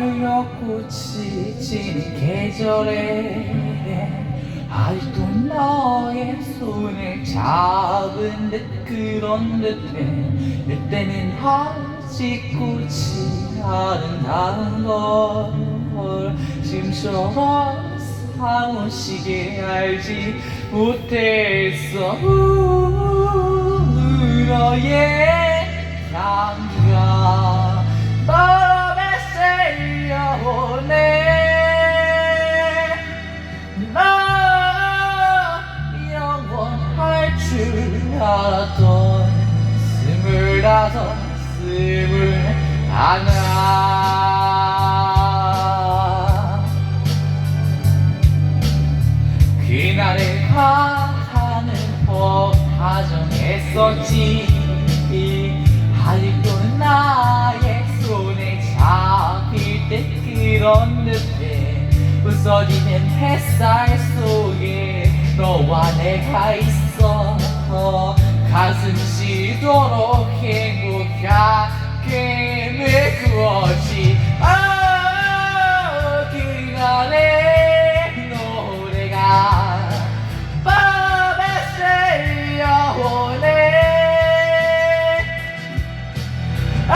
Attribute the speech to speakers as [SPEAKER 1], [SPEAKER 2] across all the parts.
[SPEAKER 1] 달려꽃이 지는 계절에 아직도 너의 손을 잡은 듯 그런 듯해. 그때는 아직 꽃이 아름다운 걸 지금처럼 사무시게 알지 못했어. 우, 너의 향기 줄 알았던 스물다섯 스물 하나. 그날의 가사는 법 가정했었지. 아직도 나의 손에 잡힐 때 그런 듯해 부서지는 햇살 속에 너와 내가 있어 가슴 시도록 행복하게 메꾸었지. 아 그날의 노래가 밤에 새려오네 아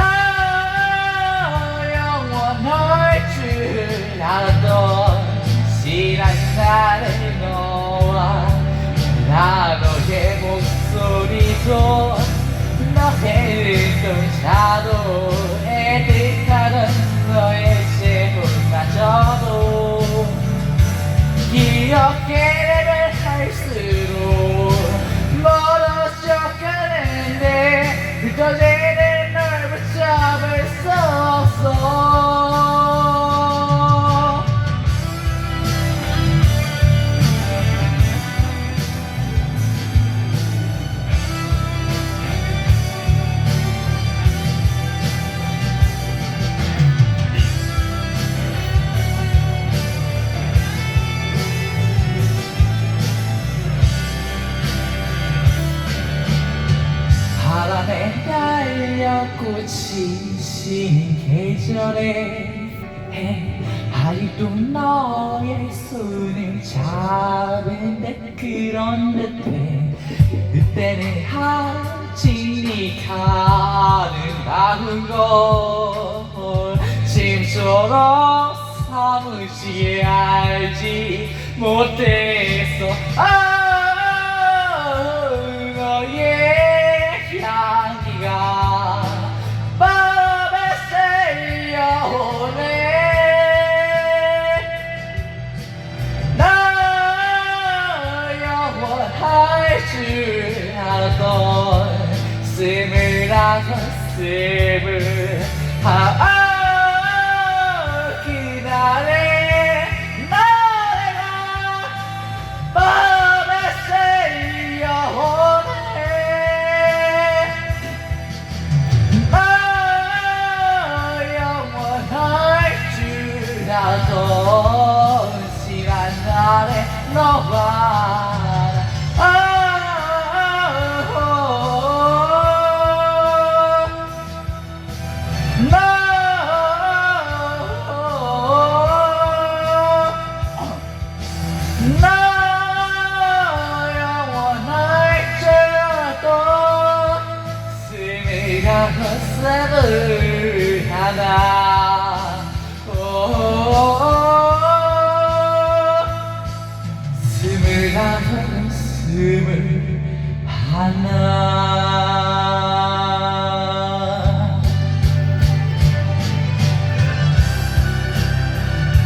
[SPEAKER 1] 영원할 줄 알았던 지난 날의 목소리도 너의 눈동자도 애틋하던 너의 제목마저도 기억해 내면 할수록 멀어져 가는데 그저 바람에 달려 꽃이 지는 계절에 아직도 너의 손을 잡은 듯 그런 듯해. 그때는 네가 아름다운 걸 지금처럼 사무치게 알지 못했어 스물다섯 스